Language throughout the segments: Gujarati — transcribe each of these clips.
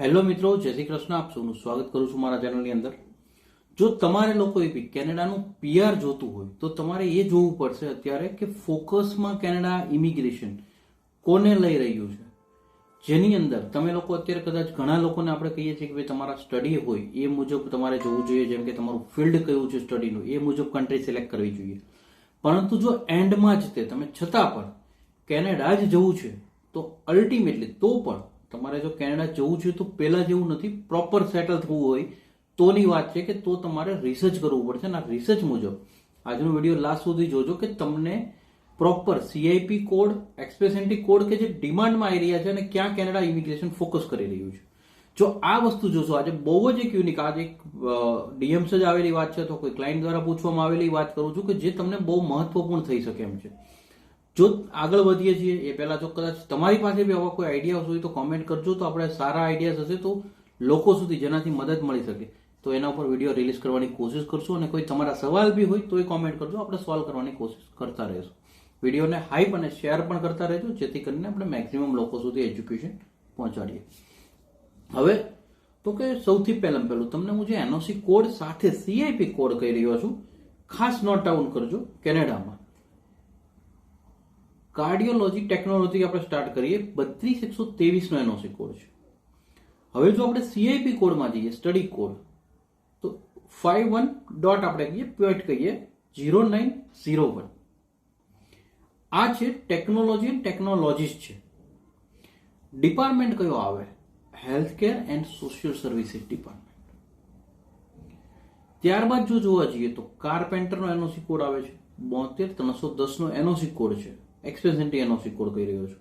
હેલો મિત્રો, જય શ્રી કૃષ્ણ. આપ સૌનું સ્વાગત કરું છું મારા ચેનલની અંદર. જો તમારે લોકો બી કેનેડાનું પીઆર જોતું હોય, તો તમારે એ જોવું પડશે અત્યારે કે ફોકસમાં કેનેડા ઇમિગ્રેશન કોને લઈ રહ્યું છે? જેની અંદર તમે લોકો અત્યારે કદાચ ઘણા લોકોને આપણે કહીએ છીએ કે ભાઈ તમારા સ્ટડી હોય, એ મુજબ તમારે જોવું જોઈએ, જેમ કે તમારું ફિલ્ડ કયું છે સ્ટડીનું, એ મુજબ કન્ટ્રી સિલેક્ટ કરવી જોઈએ. પરંતુ જો એન્ડમાં જ તે, તમે છતાં પણ કેનેડા જ જવું છે, તો અલ્ટિમેટલી તો પણ તમારે જો કેનેડા જવું છે તો પહેલા જેવું નથી પ્રોપર સેટલ થવું હોય, તોની વાત છે કે તો તમારે રિસર્ચ કરવું પડશે અને આ રિસર્ચ મુજબ આજનો વીડિયો લાસ્ટ સુધી જોજો કે તમને પ્રોપર સીઆઈપી કોડ એક્સપ્રેસેન્ટી કોડ કે જે ડિમાન્ડમાં આવી રહ્યા છે અને ક્યાં કેનેડા ઇમિગ્રેશન ફોકસ કરી રહ્યું છે. જો આ વસ્તુ જોશો, આજે બહુ જ એક યુનિક આજે એક ડીએમ્સ જ આવેલી વાત છે તો કોઈ ક્લાયન્ટ દ્વારા પૂછવામાં આવેલી વાત કરું છું કે જે તમને બહુ મહત્વપૂર્ણ થઈ શકે એમ છે. જો આગળ વધીએ છીએ, એ પહેલા જો કદાચ તમારી પાસે બી આવા કોઈ આઈડિયા હોય તો કોમેન્ટ કરજો. તો આપણે સારા આઈડિયાઝ હશે તો લોકો સુધી જેનાથી મદદ મળી શકે. તો એના ઉપર વીડિયો રિલીઝ કરવાની કોશિશ કરશું અને કોઈ તમારા સવાલ બી હોય તો એ કોમેન્ટ કરજો. આપણે સોલ્વ કરવાની કોશિશ કરતા રહીશું. વિડીયોને હાઈપ અને શેર પણ કરતા રહેજો, જેથી કરીને આપણે મેક્સિમમ લોકો સુધી એજ્યુકેશન પહોંચાડીએ. હવે તો કે સૌથી પહેલાં પહેલું, તમને હું જે એનઓસી કોડ સાથે સીઆઈપી કોડ કહી રહ્યો છું, ખાસ નોટ ડાઉન કરજો. કેનેડામાં કાર્ડિયોલોજી ટેકનોલોજી આપણે સ્ટાર્ટ કરીએ, બત્રીસ એકસો ત્રેવીસનો એનઓસી કોડ છે. હવે જો આપણે સીઆઈપી કોડમાં જઈએ સ્ટડી કોડ તો ફાઈવ વન ડોટ આપણે કહીએ પોઈન્ટ કહીએ ઝીરો નાઇન ઝીરો વન આ છે ટેકનોલોજી એન્ડ ટેકનોલોજીસ છે. ડિપાર્ટમેન્ટ કયો આવે? Health care and social services department ત્યારબાદ જો જોવા જઈએ તો કારપેન્ટરનો એનઓસી કોડ આવે છે. બોતેર ત્રણસો દસનો એનઓસી કોડ છે. એક્સપ્રેસેન્ટી એનઓસી કોડ કહી રહ્યો છું.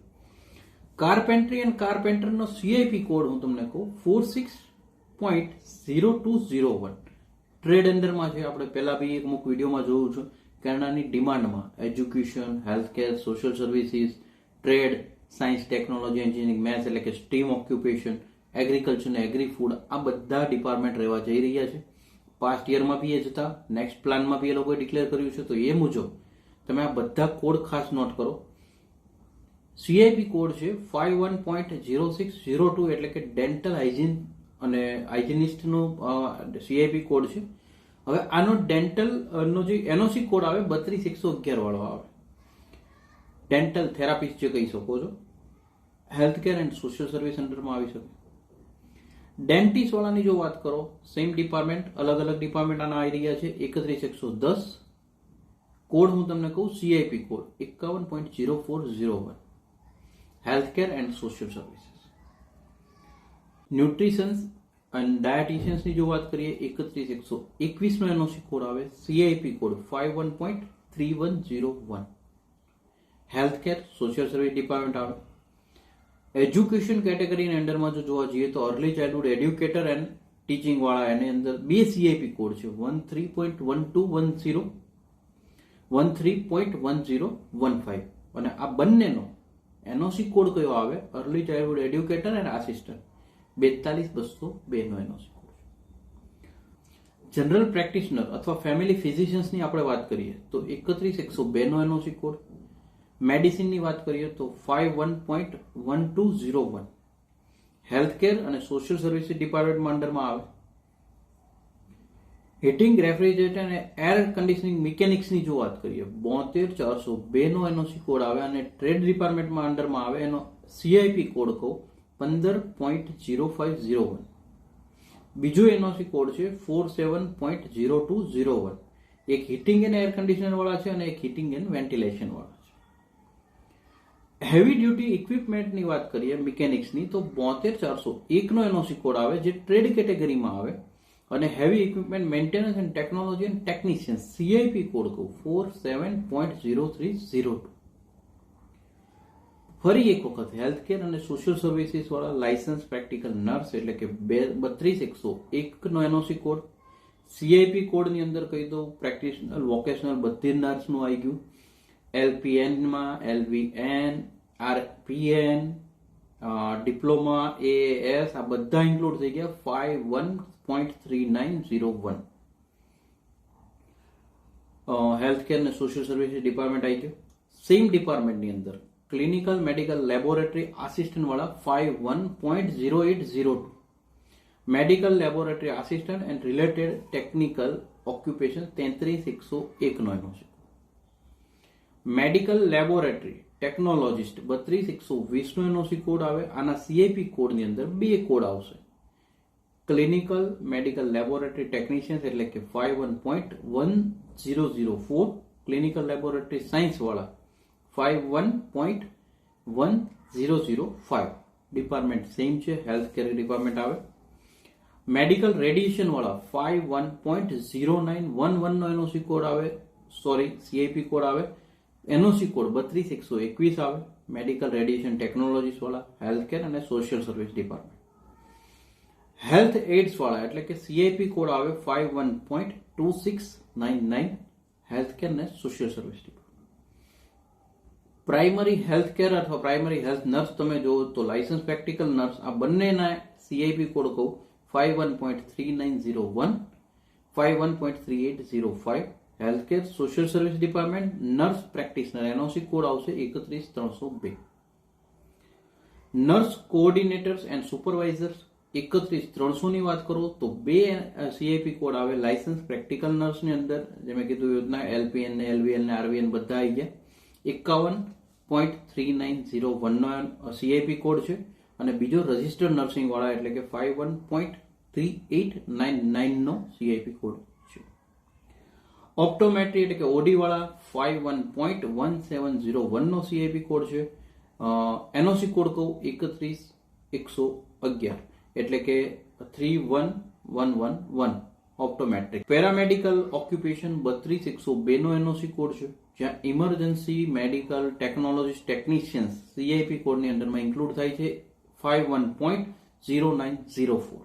કાર્પેન્ટ્રી એન્ડ કાર્પેન્ટરનો સીઆઈપી કોડ હું તમને કહું four six point zero two zero one trade અંડરમાં છે, આપણે પહેલા બી એક અમુક વિડીયોમાં જોયું છું કેનેડાની ડિમાન્ડમાં education health care social services trade science technology engineering maths એટલે કે સ્ટ્રીમ ઓક્યુપેશન એગ્રીકલ્ચર ને એગ્રી ફૂડ આ બધા ડિપાર્ટમેન્ટ રહેવા જઈ રહ્યા છે. પાસ્ટ યરમાં બી એ જ હતા નેક્સ્ટ પ્લાનમાં બી એ લોકોએ ડિક્લેર કર્યું છે. તો એ મુજબ તમે આ બધા કોડ ખાસ નોટ કરો. સીઆઈપી કોડ છે five one point zero six zero two એટલે કે ડેન્ટલ હાઇજીન અને હાઇજીનિસ્ટનો સીઆઈપી કોડ છે. હવે આનો ડેન્ટલ નો જે એનઓસી કોડ આવે, બત્રીસ એકસો અગિયાર વાળો આવે. ડેન્ટલ થેરાપિસ્ટ જે કહી શકો છો health care and social service સેન્ટરમાં આવી શકે. ડેન્ટિસ્ટ વાળાની જો વાત કરો સેમ ડિપાર્ટમેન્ટ અલગ અલગ ડિપાર્ટમેન્ટ આના આવી રહ્યા છે, એકત્રીસ એકસો દસ. કોડ હું તમને કહું સીઆઈપી કોડ એકાવન point zero four zero one healthcare and social services nutritions અને ડાયટિશિયન્સની જો વાત કરીએ, એકત્રીસ, એકસો એકવીસનો એનઓસી કોડ આવે? CIP code five one point three one zero one healthcare social service department આવે. એજ્યુકેશન કેટેગરીની અંડરમાં જો જોવા જઈએ તો અર્લી ચાઇલ્ડહુડ એડ્યુકેટર એન્ડ ટીચિંગવાળા એની અંદર બે સીઆઈપી કોડ છે. One three point one two one zero one three point one zero one five અને આ બંનેનો એનઓસી કોડ કયો આવે? Early childhood educator and assistant બેતાલીસ બસો બેનો એનઓસી કોડ જનરલ પ્રેક્ટિશનર અથવા ફેમિલી ફિઝિશિયન્સની આપણે વાત કરીએ, તો એકત્રીસ એકસો બેનો એનઓસી કોડ મેડિસિનની વાત કરીએ, તો five one point one two zero one health care અને સોશિયલ સર્વિસીસ ડિપાર્ટમેન્ટમાં અંડરમાં આવે. હીટિંગ, રેફ્રિજરેટર અને એર કન્ડિશનિંગ મિકેનિક્સની જો વાત કરીએ, બોતેર ચારસો બે નો એનઓસી કોડ આવે અને ટ્રેડ ડિપાર્ટમેન્ટમાં અંડરમાં આવે એનો સીઆઈપી કોડ કહો, પંદર point zero five zero one બીજો એનઓસી કોડ છે four seven point zero two zero one એક હીટિંગ એન્ડ એર કન્ડિશનર વાળા છે અને એક હીટિંગ એન્ડ વેન્ટિલેશન વાળા હેવી ડ્યુટી ઇક્વિપમેન્ટની વાત કરીએ મિકેનિક્સની, તો બોતેર ચારસો એકનો એનઓસી કોડ આવે જે ટ્રેડ કેટેગરીમાં આવે. અને heavy equipment maintenance and technology and technician CIP code કહું four seven point zero three zero two ફરી એક વખત હેલ્થ કેર અને સોશિયલ સર્વિસીસ વાળા લાયસન્સ પ્રેક્ટિકલ નર્સ એટલે કે બે, બત્રીસ એકસો એકનો એનઓસી કોડ સીઆઈપી કોડની અંદર કહી દઉં પ્રેક્ટિશનલ વોકેશનલ બધી નર્સનું આવી ગયું. એલપીએનમાં એલવીએન આરપીએન ડિપ્લોમા એએસ આ બધા ઇન્ક્લુડ થઈ ગયા. Five one point three nine zero one health care અને સોશિયલ સર્વિસીસ ડિપાર્ટમેન્ટ આવી ગયું સેમ ડિપાર્ટમેન્ટની અંદર ક્લિનિકલ મેડિકલ લેબોરેટરી આસિસ્ટન્ટ વાળા five one point zero eight zero two medical laboratory assistant and related technical occupation તેત્રીસ એકસો એકનો એનો છે. મેડિકલ લેબોરેટરી ટેકનોલોજીસ્ટ બત્રીસ એકસો વીસનો એનઓસી કોડ આવે. આના સીઆઈપી કોડની અંદર બે કોડ આવશે. ક્લિનિકલ મેડિકલ લેબોરેટરી ટેકનિશિયન્સ એટલે કે five one point one zero zero four clinical laboratory science વાળા five one point one zero zero five department same છે હેલ્થ કેર ડિપાર્ટમેન્ટ આવે. મેડિકલ રેડિયેશન વાળા five one point zero nine one વનનો NOC code આવે સોરી સીઆઈપી કોડ આવે એનઓસી કોડ બત્રીસ એકસો એકવીસ આવે મેડિકલ રેડિયેશન ટેકનોલોજીસ વાળા હેલ્થ કેર અને social service department health aids વાળા એટલે કે સીઆઈપી કોડ આવે five one point two six nine nine health care ને social service primary health care અથવા પ્રાઇમરી હેલ્થ નર્સ તમે જુઓ તો લાયસન્સ પ્રેક્ટિકલ નર્સ આ બંનેના સીઆઈપી કોડ કહું five one point three nine zero one five one point three eight zero five health care social service department nurse practitioner NOC code આવશે? એકત્રીસ ત્રણસો બે. નર્સ કોઓર્ડિનેટર્સ એન્ડ સુપરવાઇઝર્સ એકત્રીસ, ત્રણસોની વાત કરો તો બે સીઆઈપી કોડ આવે લાયસન્સ પ્રેક્ટિકલ નર્સની અંદર જે મેં કીધું યોજના એલપીએન ને એલવીએલ ને આરવીએન બધા આવી ગયા. એકાવન પોઈન્ટ થ્રી નાઇન ઝીરો વનનો સીઆઈપી કોડ છે. અને બીજો રજિસ્ટર્ડ નર્સિંગ વાળા, એટલે કે five one point three eight nine નાઇનનો CIP code છે. ઓપ્ટોમેટ્રી એટલે કે ઓડી વાળા five one point one seven zero વનનો CIP code છે. એનઓસી કોડ કહું એકત્રીસ, એકસો અગિયાર. એટલે કે three one one one one optometric paramedical occupation બત્રીસ એકસો બેનો એનઓસી કોડ છે, જ્યાં emergency medical technology technicians CIP કોડની અંડરમાં ઇન્ક્લુડ થાય છે five one point zero nine zero four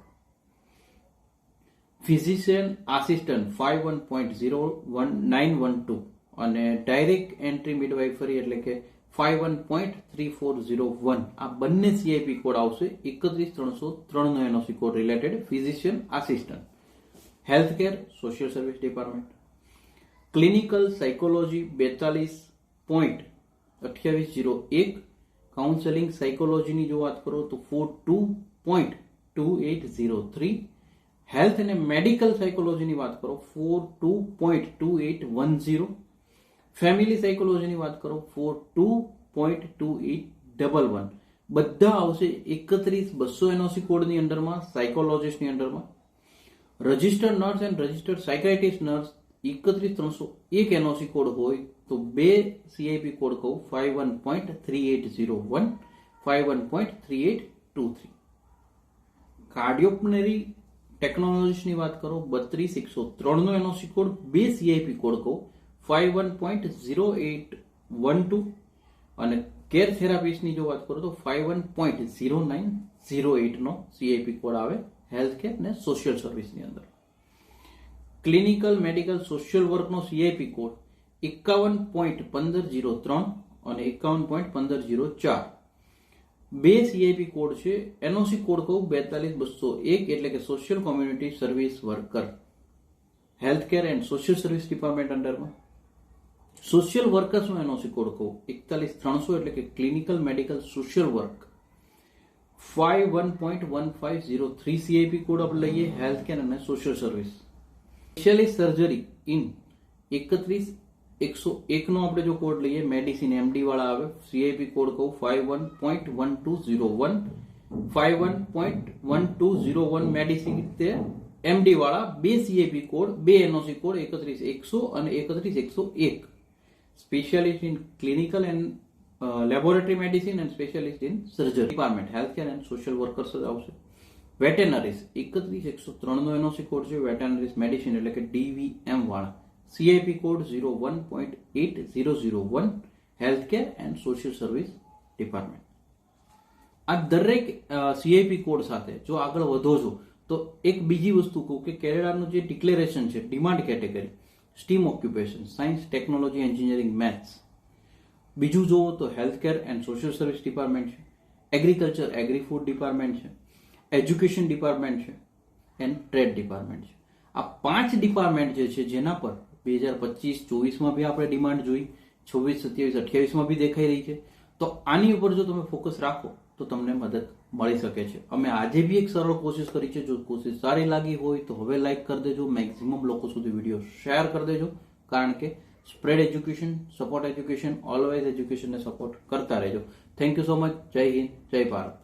physician assistant five one point zero one nine one two અને ડાયરેક્ટ એન્ટ્રી મિડવાઇફરી એટલે કે five one point three four zero one. આ બંને સીઆઈપી કોડ આવશે એકત્રીસ ત્રણસો ત્રણનો NOC code related physician assistant health care social service department clinical psychology બેતાલીસ પોઈન્ટ અઠ્યાવીસ ઝીરો એક. કાઉન્સેલિંગ સાયકોલોજીની જો વાત કરો તો four two point two eight zero three. Health અને મેડિકલ સાયકોલોજીની વાત કરો four two point two eight one zero. Family સાયકોલોજીની વાત કરો four two point two eight double one બધા આવશે એકત્રીસ બસો એનઓસી કોડની અંડરમાં સાયકોલોજીસ્ટની અંડરમાં registered nurse and registered psychiatrist nurse એકત્રીસ ત્રણસો એક એનઓસી કોડ હોય તો બે સીઆઈપી કોડ કહું five one point three eight zero one five one point three eight two three cardiopulmonary ટેકનોલોજીની વાત કરો, બત્રીસ એકસો ત્રણનો એનઓસી કોડ બે સીઆઈપી કોડ કહું five one point zero eight one two અને કેર થેરાપિસ્ટની જો વાત કરો તો five one point zero nine zero એટનો CIP code આવે હેલ્થ કેર અને સોશિયલ સર્વિસની અંદર. ક્લિનિકલ મેડિકલ સોશિયલ વર્કનો સીઆઈપી કોડ એકાવન પોઈન્ટ પંદર જીરો ત્રણ અને એકાવન પોઈન્ટ પંદર ઝીરો ચાર. બે સીઆઈપી કોડ છે એનઓસી કોડ કહું બેતાલીસ બસો એક એટલે કે social community service worker. Health care and social service department અંડરમાં. Social વર્કર્સનો એનઓસી કોડ કહું. એકતાલીસ ત્રણસો એટલે કે clinical medical social work five one point one five zero three CIP code આપણે લઈએ હેલ્થ કેર અને social service specially surgery in એકત્રીસ એકસો એકનો આપણે જો કોડ લઈએ મેડિસિન એમડી વાળા આવે સીઆઈપી કોડ કહું five one point one two zero one five one point one two zero one medicine તે એમડી વાળા, બે સીઆઈપી કોડ બે એનઓસી કોડ એકત્રીસ એકસો અને એકત્રીસ એકસો એક. Specialist in clinical and laboratory laboratory and and surgery department health care and social workers જ આવશે. વેટેનરીઝ એકત્રીસ, એકસો ત્રણનો એનઓસી કોડ છે. વેટેનરીઝ મેડિસિન એટલે કે ડીવીએમ વાળા. CIP code zero one point eight zero zero one healthcare and social service department આ દરેક સીઆઈપી કોડ સાથે જો આગળ વધો છો, તો એક બીજી વસ્તુ કહું કે કેરેલાનું જે ડિક્લેરેશન છે demand category STEM occupation science technology engineering maths બીજું જુઓ તો health care and social service department છે. એગ્રીકલ્ચર એગ્રી ફૂડ ડિપાર્ટમેન્ટ છે. એજ્યુકેશન ડિપાર્ટમેન્ટ છે. એન્ડ ટ્રેડ ડિપાર્ટમેન્ટ છે. આ પાંચ ડિપાર્ટમેન્ટ જે છે, જેના પર બે હજાર પચીસ, ચોવીસમાં બી આપણે ડિમાન્ડ જોઈ, છવ્વીસ, સત્યાવીસ, અઠ્યાવીસમાં બી દેખાઈ રહી છે. તો આની ઉપર જો તમે ફોકસ રાખો તો તમને મદદ મળી શકે છે. અમે આજે બી એક સરળ કોશિશ કરી છે. જો કોશિશ સારી લાગી હોય તો હવે લાઈક કરી દેજો. મેક્સિમમ લોકો સુધી વીડિયો શેર કરી દેજો. કારણ કે spread education support education always એજ્યુકેશનને support કરતા રહેજો. થેન્ક યુ સો મચ જય હિન્દ, જય ભારત.